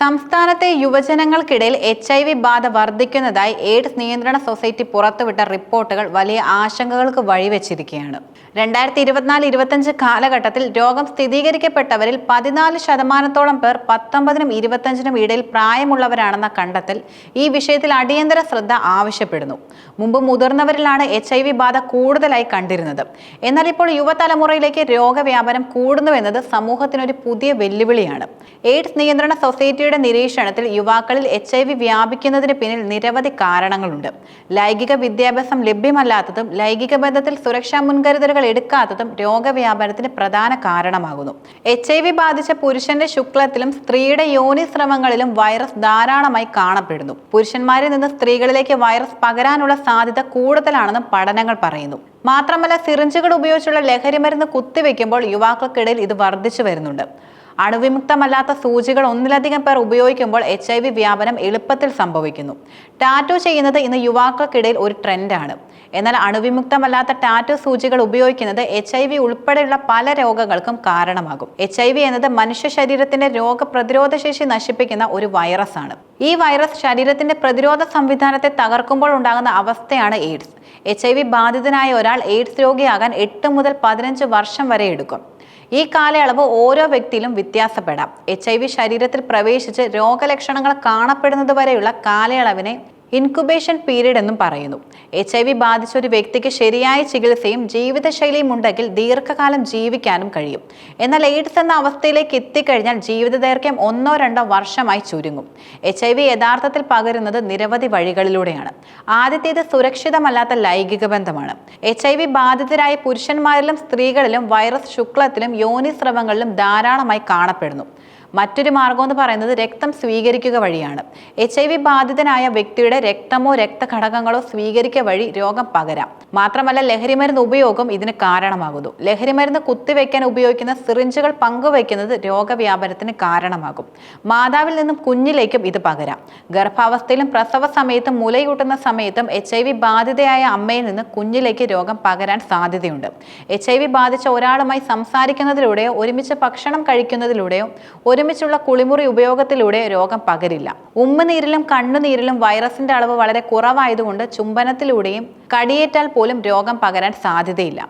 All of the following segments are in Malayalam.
സംസ്ഥാനത്തെ യുവജനങ്ങൾക്കിടയിൽ എച്ച് ഐ വി ബാധ വർദ്ധിക്കുന്നതായി എയ്ഡ്സ് നിയന്ത്രണ സൊസൈറ്റി പുറത്തുവിട്ട റിപ്പോർട്ടുകൾ വലിയ ആശങ്കകൾക്ക് വഴിവെച്ചിരിക്കുകയാണ്. രണ്ടായിരത്തി ഇരുപത്തിനാല് ഇരുപത്തഞ്ച് കാലഘട്ടത്തിൽ രോഗം സ്ഥിരീകരിക്കപ്പെട്ടവരിൽ പതിനാല് ശതമാനത്തോളം പേർ പത്തൊമ്പതിനും ഇരുപത്തഞ്ചിനും ഇടയിൽ പ്രായമുള്ളവരാണെന്ന കണ്ടെത്തൽ ഈ വിഷയത്തിൽ അടിയന്തര ശ്രദ്ധ ആവശ്യപ്പെടുന്നു. മുമ്പ് മുതിർന്നവരിലാണ് എച്ച് ഐ വി ബാധ കൂടുതലായി കണ്ടിരുന്നത്. എന്നാൽ ഇപ്പോൾ യുവതലമുറയിലേക്ക് രോഗവ്യാപനം കൂടുന്നുവെന്നത് സമൂഹത്തിനൊരു പുതിയ വെല്ലുവിളിയാണ്. എയ്ഡ്സ് നിയന്ത്രണ സൊസൈറ്റിയുടെ നിരീക്ഷണത്തിൽ യുവാക്കളിൽ എച്ച് ഐ വി വ്യാപിക്കുന്നതിന് പിന്നിൽ നിരവധി കാരണങ്ങളുണ്ട്. ലൈംഗിക വിദ്യാഭ്യാസം ലഭ്യമല്ലാത്തതും ലൈംഗിക ബന്ധത്തിൽ സുരക്ഷാ മുൻകരുതലുകൾ എടുക്കാത്തതും രോഗവ്യാപനത്തിന് പ്രധാന കാരണമാകുന്നു. എച്ച് ഐ വി ബാധിച്ച പുരുഷന്റെ ശുക്ലത്തിലും സ്ത്രീയുടെ യോനി ശ്രമങ്ങളിലും വൈറസ് ധാരാളമായി കാണപ്പെടുന്നു. പുരുഷന്മാരിൽ നിന്ന് സ്ത്രീകളിലേക്ക് വൈറസ് പകരാനുള്ള സാധ്യത കൂടുതലാണെന്നും പഠനങ്ങൾ പറയുന്നു. മാത്രമല്ല സിറിഞ്ചുകൾ ഉപയോഗിച്ചുള്ള ലഹരിമരുന്ന് കുത്തിവെക്കുമ്പോൾ യുവാക്കൾക്കിടയിൽ ഇത് വർദ്ധിച്ചു വരുന്നുണ്ട്. അണുവിമുക്തമല്ലാത്ത സൂചികൾ ഒന്നിലധികം പേർ ഉപയോഗിക്കുമ്പോൾ എച്ച് ഐ വി വ്യാപനം എളുപ്പത്തിൽ സംഭവിക്കുന്നു. ടാറ്റു ചെയ്യുന്നത് ഇന്ന് യുവാക്കൾക്കിടയിൽ ഒരു ട്രെൻഡാണ്. എന്നാൽ അണുവിമുക്തമല്ലാത്ത ടാറ്റു സൂചികൾ ഉപയോഗിക്കുന്നത് എച്ച് ഐ വി ഉൾപ്പെടെയുള്ള പല രോഗങ്ങൾക്കും കാരണമാകും. എച്ച് ഐ വി എന്നത് മനുഷ്യ ശരീരത്തിന്റെ രോഗപ്രതിരോധ ശേഷി നശിപ്പിക്കുന്ന ഒരു വൈറസ് ആണ് ഈ വൈറസ് ശരീരത്തിന്റെ പ്രതിരോധ സംവിധാനത്തെ തകർക്കുമ്പോൾ ഉണ്ടാകുന്ന അവസ്ഥയാണ് എയ്ഡ്സ്. എച്ച് ഐ വി ബാധിതനായ ഒരാൾ എയ്ഡ്സ് രോഗിയാകാൻ എട്ട് മുതൽ പതിനഞ്ച് വർഷം വരെ എടുക്കും. ഈ കാലയളവ് ഓരോ വ്യക്തിയിലും വ്യത്യാസപ്പെടാം. എച്ച് ഐ വി ശരീരത്തിൽ പ്രവേശിച്ച് രോഗലക്ഷണങ്ങൾ കാണപ്പെടുന്നത് വരെയുള്ള കാലയളവിനെ ഇൻക്യുബേഷൻ പീരീഡ് എന്നും പറയുന്നു. എച്ച് ഐ വി ബാധിച്ച ഒരു വ്യക്തിക്ക് ശരിയായ ചികിത്സയും ജീവിതശൈലിയും ഉണ്ടെങ്കിൽ ദീർഘകാലം ജീവിക്കാനും കഴിയും. എന്നാൽ എയ്ഡ്സ് എന്ന അവസ്ഥയിലേക്ക് എത്തിക്കഴിഞ്ഞാൽ ജീവിത ദൈർഘ്യം ഒന്നോ രണ്ടോ വർഷമായി ചുരുങ്ങും. എച്ച് ഐ വി യഥാർത്ഥത്തിൽ പകരുന്നത് നിരവധി വഴികളിലൂടെയാണ്. ആദ്യത്തേത് സുരക്ഷിതമല്ലാത്ത ലൈംഗിക ബന്ധമാണ്. എച്ച് ഐ വി ബാധിതരായ പുരുഷന്മാരിലും സ്ത്രീകളിലും വൈറസ് ശുക്ലത്തിലും യോനി സ്രവങ്ങളിലും ധാരാളമായി കാണപ്പെടുന്നു. മറ്റൊരു മാർഗം എന്ന് പറയുന്നത് രക്തം സ്വീകരിക്കുക വഴിയാണ്. എച്ച് ഐ വി ബാധിതനായ വ്യക്തിയുടെ രക്തമോ രക്തഘടകങ്ങളോ സ്വീകരിക്കുക വഴി രോഗം പകരാം. മാത്രമല്ല ലഹരിമരുന്ന് ഉപയോഗം ഇതിന് കാരണമാകുന്നു. ലഹരിമരുന്ന് കുത്തിവെക്കാൻ ഉപയോഗിക്കുന്ന സിറിഞ്ചുകൾ പങ്കുവയ്ക്കുന്നത് രോഗവ്യാപനത്തിന് കാരണമാകും. മാതാവിൽ നിന്നും കുഞ്ഞിലേക്കും ഇത് പകരാം. ഗർഭാവസ്ഥയിലും പ്രസവ സമയത്തും മുലയൂട്ടുന്ന സമയത്തും എച്ച് ഐ വി ബാധിതയായ അമ്മയിൽ നിന്ന് കുഞ്ഞിലേക്ക് രോഗം പകരാൻ സാധ്യതയുണ്ട്. എച്ച് ഐ വി ബാധിച്ച ഒരാളുമായി സംസാരിക്കുന്നതിലൂടെയോ ഒരുമിച്ച് ഭക്ഷണം കഴിക്കുന്നതിലൂടെയോ ഒരുമിച്ചുള്ള കുളിമുറി ഉപയോഗത്തിലൂടെ രോഗം പകരില്ല. ഉമ്മനീരിലും കണ്ണുനീരിലും വൈറസിന്റെ അളവ് വളരെ കുറവായതുകൊണ്ട് ചുംബനത്തിലൂടെയും കടിയേറ്റാൽ പോലും രോഗം പകരാൻ സാധ്യതയില്ല.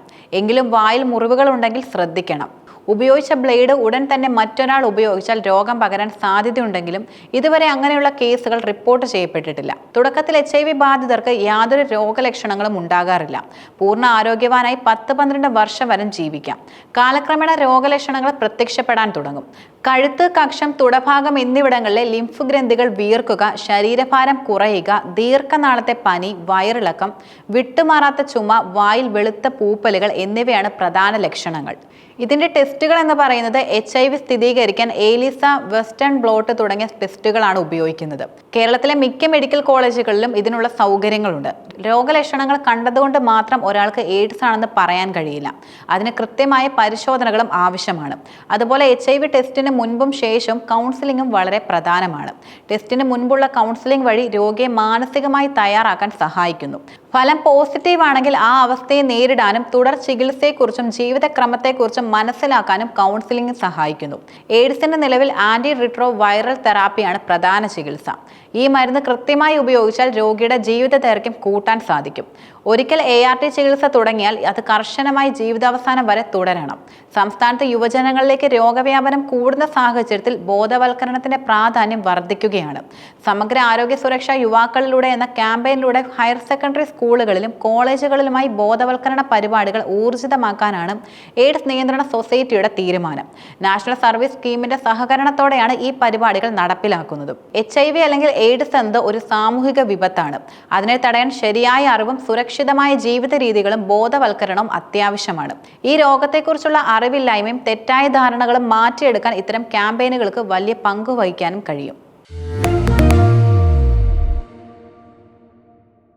എങ്കിലും വായിൽ മുറിവുകളുണ്ടെങ്കിൽ ശ്രദ്ധിക്കണം. ഉപയോഗിച്ച ബ്ലേഡ് ഉടൻ തന്നെ മറ്റൊരാൾ ഉപയോഗിച്ചാൽ രോഗം പകരാൻ സാധ്യതയുണ്ടെങ്കിലും ഇതുവരെ അങ്ങനെയുള്ള കേസുകൾ റിപ്പോർട്ട് ചെയ്യപ്പെട്ടിട്ടില്ല. തുടക്കത്തിൽ എച്ച് ഐ വി ബാധിതർക്ക് യാതൊരു രോഗലക്ഷണങ്ങളും ഉണ്ടാകാറില്ല. പൂർണ ആരോഗ്യവാനായി പത്ത് പന്ത്രണ്ട് വർഷം വരെ ജീവിക്കാം. കാലക്രമേണ രോഗലക്ഷണങ്ങൾ പ്രത്യക്ഷപ്പെടാൻ തുടങ്ങും. കഴുത്ത് കക്ഷം തുടഭാഗം എന്നിവിടങ്ങളിലെ ലിംഫ് ഗ്രന്ഥികൾ വീർക്കുക ശരീരഭാരം കുറയുക ദീർഘനാളത്തെ പനി വയറിളക്കം വിട്ടുമാറാത്ത ചുമ വായിൽ വെളുത്ത പൂപ്പലുകൾ എന്നിവയാണ് പ്രധാന ലക്ഷണങ്ങൾ. ഇതിന്റെ ടെസ്റ്റുകൾ എന്ന് പറയുന്നത് എച്ച് ഐ വി സ്ഥിരീകരിക്കാൻ ഏലിസ വെസ്റ്റേൺ ബ്ലോട്ട് തുടങ്ങിയ ടെസ്റ്റുകളാണ് ഉപയോഗിക്കുന്നത്. കേരളത്തിലെ മിക്ക മെഡിക്കൽ കോളേജുകളിലും ഇതിനുള്ള സൗകര്യങ്ങളുണ്ട്. രോഗലക്ഷണങ്ങൾ കണ്ടതുകൊണ്ട് മാത്രം ഒരാൾക്ക് എയ്ഡ്സ് ആണെന്ന് പറയാൻ കഴിയില്ല. അതിന് കൃത്യമായ പരിശോധനകളും ആവശ്യമാണ്. അതുപോലെ എച്ച് ഐ വി ടെസ്റ്റിന് മുൻപും ശേഷവും കൗൺസിലിംഗും വളരെ പ്രധാനമാണ്. ടെസ്റ്റിന് മുൻപുള്ള കൗൺസിലിംഗ് വഴി രോഗിയെ മാനസികമായി തയ്യാറാക്കാൻ സഹായിക്കുന്നു. ഫലം പോസിറ്റീവ് ആണെങ്കിൽ ആ അവസ്ഥയെ നേരിടാനും തുടർ ചികിത്സയെക്കുറിച്ചും ജീവിതക്രമത്തെക്കുറിച്ചും മനസ്സിലാക്കാനും കൗൺസിലിംഗ് സഹായിക്കുന്നു. എയ്ഡ്സിന്റെ നിലവിൽ ആന്റി റിട്രോ വൈറൽ തെറാപ്പിയാണ് പ്രധാന ചികിത്സ. ഈ മരുന്ന് കൃത്യമായി ഉപയോഗിച്ചാൽ രോഗിയുടെ ജീവിത ദൈർഘ്യം കൂട്ടാൻ സാധിക്കും. ഒരിക്കൽ എ ആർ ടി ചികിത്സ തുടങ്ങിയാൽ അത് കർശനമായി ജീവിതാവസാനം വരെ തുടരണം. സംസ്ഥാനത്ത് യുവജനങ്ങളിലേക്ക് രോഗവ്യാപനം കൂടുന്ന സാഹചര്യത്തിൽ ബോധവൽക്കരണത്തിന്റെ പ്രാധാന്യം വർദ്ധിക്കുകയാണ്. സമഗ്ര ആരോഗ്യ സുരക്ഷ യുവാക്കളിലൂടെ എന്ന ക്യാമ്പയിനിലൂടെ ഹയർ സെക്കൻഡറി സ്കൂളുകളിലും കോളേജുകളിലുമായി ബോധവൽക്കരണ പരിപാടികൾ ഊർജിതമാക്കാനാണ് എയ്ഡ്സ് നിയന്ത്രണ സൊസൈറ്റിയുടെ തീരുമാനം. നാഷണൽ സർവീസ് സ്കീമിന്റെ സഹകരണത്തോടെയാണ് ഈ പരിപാടികൾ നടപ്പിലാക്കുന്നത്. എച്ച് ഐ വി അല്ലെങ്കിൽ എയ്ഡ്സ് എന്നത് ഒരു സാമൂഹിക വിപത്താണ്. അതിനെ തടയാൻ ശരിയായ അറിവും സുരക്ഷിതമായ ജീവിത രീതികളും ബോധവൽക്കരണവും അത്യാവശ്യമാണ്. ഈ രോഗത്തെക്കുറിച്ചുള്ള അറിവില്ലായ്മയും തെറ്റായ ധാരണകളും മാറ്റിയെടുക്കാൻ ഇത്തരം ക്യാമ്പയിനുകൾക്ക് വലിയ പങ്ക് വഹിക്കാനും കഴിയും.